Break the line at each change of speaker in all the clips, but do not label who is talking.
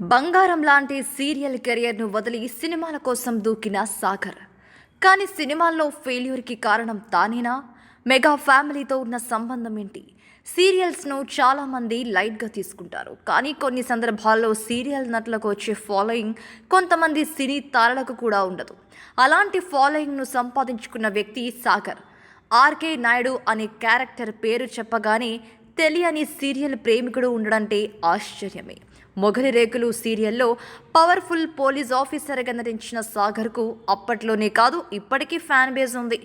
బంగారం లాంటి సీరియల్ కెరియర్ను వదిలి సినిమాల కోసం దూకిన సాగర్. కానీ సినిమాల్లో ఫెయిల్యూర్కి కారణం తానేనా? మెగా ఫ్యామిలీతో ఉన్న సంబంధం ఏంటి? సీరియల్స్ను చాలామంది లైట్గా తీసుకుంటారు. కానీ కొన్ని సందర్భాల్లో సీరియల్ నటులకు వచ్చే ఫాలోయింగ్ కొంతమంది సినీ తారలకు కూడా ఉండదు. అలాంటి ఫాలోయింగ్ను సంపాదించుకున్న వ్యక్తి సాగర్. ఆర్కే నాయుడు అనే క్యారెక్టర్ పేరు చెప్పగానే తెలియని సీరియల్ ప్రేమికుడు ఉండడంటే ఆశ్చర్యమే. మొగలి రేకులు సీరియల్లో పవర్ఫుల్ పోలీస్ ఆఫీసర్గా నటించిన సాగర్కు అప్పట్లోనే కాదు ఇప్పటికీ ఫ్యాన్ బేస్ ఉంది.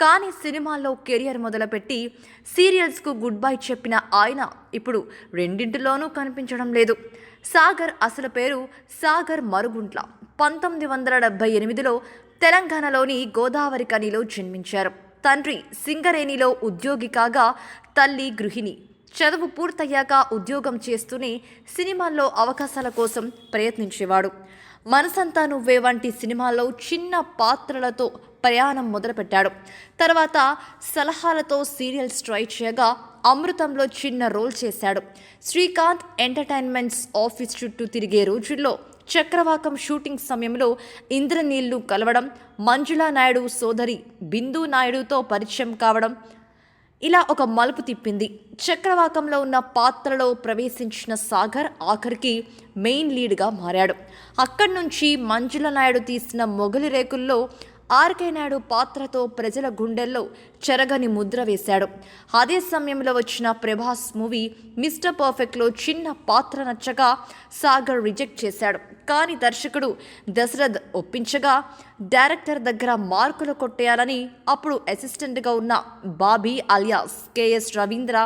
కానీ సినిమాల్లో కెరియర్ మొదలుపెట్టి సీరియల్స్కు గుడ్ బై చెప్పిన ఆయన ఇప్పుడు రెండింటిలోనూ కనిపించడం లేదు. సాగర్ అసలు పేరు సాగర్ మరుగుంట్ల. పంతొమ్మిది వందల డెబ్బై ఎనిమిదిలో తెలంగాణలోని గోదావరి కనిలో జన్మించారు. తండ్రి సింగరేణిలో ఉద్యోగి కాగా తల్లి గృహిణి. చదువు పూర్తయ్యాక ఉద్యోగం చేస్తూనే సినిమాల్లో అవకాశాల కోసం ప్రయత్నించేవాడు. మనసంతా నువ్వే వంటి సినిమాల్లో చిన్న పాత్రలతో ప్రయాణం మొదలుపెట్టాడు. తర్వాత సలహాలతో సీరియల్స్ ట్రై చేయగా అమృతంలో చిన్న రోల్ చేశాడు. శ్రీకాంత్ ఎంటర్టైన్మెంట్స్ ఆఫీస్ చుట్టూ తిరిగే రోజుల్లో చక్రవాకం షూటింగ్ సమయంలో ఇంద్రనీళ్ళు కలవడం మంజులా నాయుడు సోదరి బిందు నాయుడుతో పరిచయం కావడం ఇలా ఒక మలుపు తిప్పింది. చక్రవాకంలో ఉన్న పాత్రలో ప్రవేశించిన సాగర్ ఆఖరికి మెయిన్ లీడ్గా మారాడు. అక్కడి నుంచి మంజుల నాయుడు తీసిన మొగలి రేకుల్లో ఆర్కే నాయుడు పాత్రతో ప్రజల గుండెల్లో చెరగని ముద్ర వేశాడు. అదే సమయంలో వచ్చిన ప్రభాస్ మూవీ మిస్టర్ పర్ఫెక్ట్లో చిన్న పాత్ర నచ్చగా సాగర్ రిజెక్ట్ చేశాడు. కానీ దర్శకుడు దశరథ్ ఒప్పించగా డైరెక్టర్ దగ్గర మార్కులు కొట్టేయాలని అప్పుడు అసిస్టెంట్గా ఉన్న Bobby alias K S Ravindra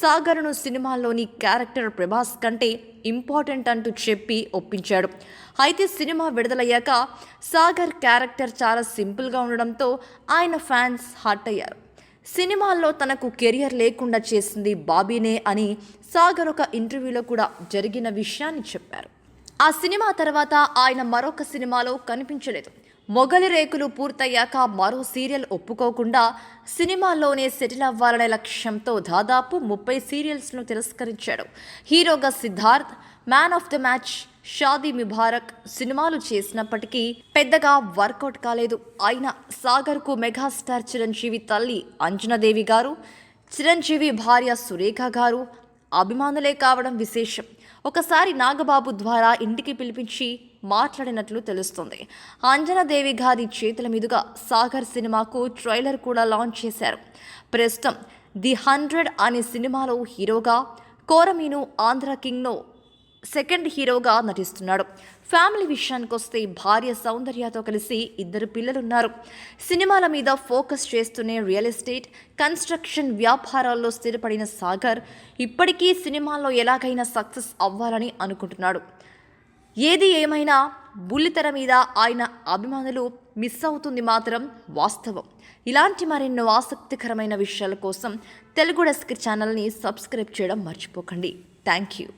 సాగర్ను సినిమాలోని క్యారెక్టర్ ప్రభాస్ కంటే ఇంపార్టెంట్ అంటూ చెప్పి ఒప్పించాడు. అయితే సినిమా విడుదలయ్యాక సాగర్ క్యారెక్టర్ చాలా సింపుల్గా ఉండడంతో ఆయన ఫ్యాన్స్ హర్ట్ అయ్యారు. సినిమాల్లో తనకు కెరియర్ లేకుండా చేసింది బాబీనే అని సాగర్ ఒక ఇంటర్వ్యూలో కూడా జరిగిన విషయాన్ని చెప్పారు. ఆ సినిమా తర్వాత ఆయన మరొక సినిమాలో కనిపించలేదు. మొగలి రేకులు పూర్తయ్యాక మరో సీరియల్ ఒప్పుకోకుండా సినిమాల్లోనే సెటిల్ అవ్వాలనే లక్ష్యంతో దాదాపు ముప్పై సీరియల్స్ను తిరస్కరించాడు. హీరోగా Siddharth man of the match Shaadi Mubarak సినిమాలు చేసినప్పటికీ పెద్దగా వర్కౌట్ కాలేదు. అయినా సాగర్కు మెగాస్టార్ చిరంజీవి తల్లి అంజనాదేవి గారు చిరంజీవి భార్య సురేఖ గారు అభిమానులే కావడం విశేషం. ఒకసారి నాగబాబు ద్వారా ఇంటికి పిలిపించి మాట్లాడినట్లు తెలుస్తుంది. అంజనాదేవి గారి చేతుల మీదుగా సాగర్ సినిమాకు ట్రైలర్ కూడా లాంచ్ చేశారు. ప్రస్తుతం ది హండ్రెడ్ అనే సినిమాలో హీరోగా కోరమీను ఆంధ్ర కింగ్లో సెకండ్ హీరోగా నటిస్తున్నాడు. ఫ్యామిలీ విషయానికి వస్తే భార్య సౌందర్యతో కలిసి ఇద్దరు పిల్లలున్నారు. సినిమాల మీద ఫోకస్ చేస్తూనే రియల్ ఎస్టేట్ కన్స్ట్రక్షన్ వ్యాపారాల్లో స్థిరపడిన సాగర్ ఇప్పటికీ సినిమాల్లో ఎలాగైనా సక్సెస్ అవ్వాలని అనుకుంటున్నాడు. ఏది ఏమైనా బుల్లితెర మీద ఆయన అభిమానులు మిస్ అవుతుంది మాత్రం వాస్తవం. ఇలాంటి మరెన్నో ఆసక్తికరమైన విషయాల కోసం తెలుగు డెస్క్ ఛానల్ని సబ్స్క్రైబ్ చేయడం మర్చిపోకండి. Thank you.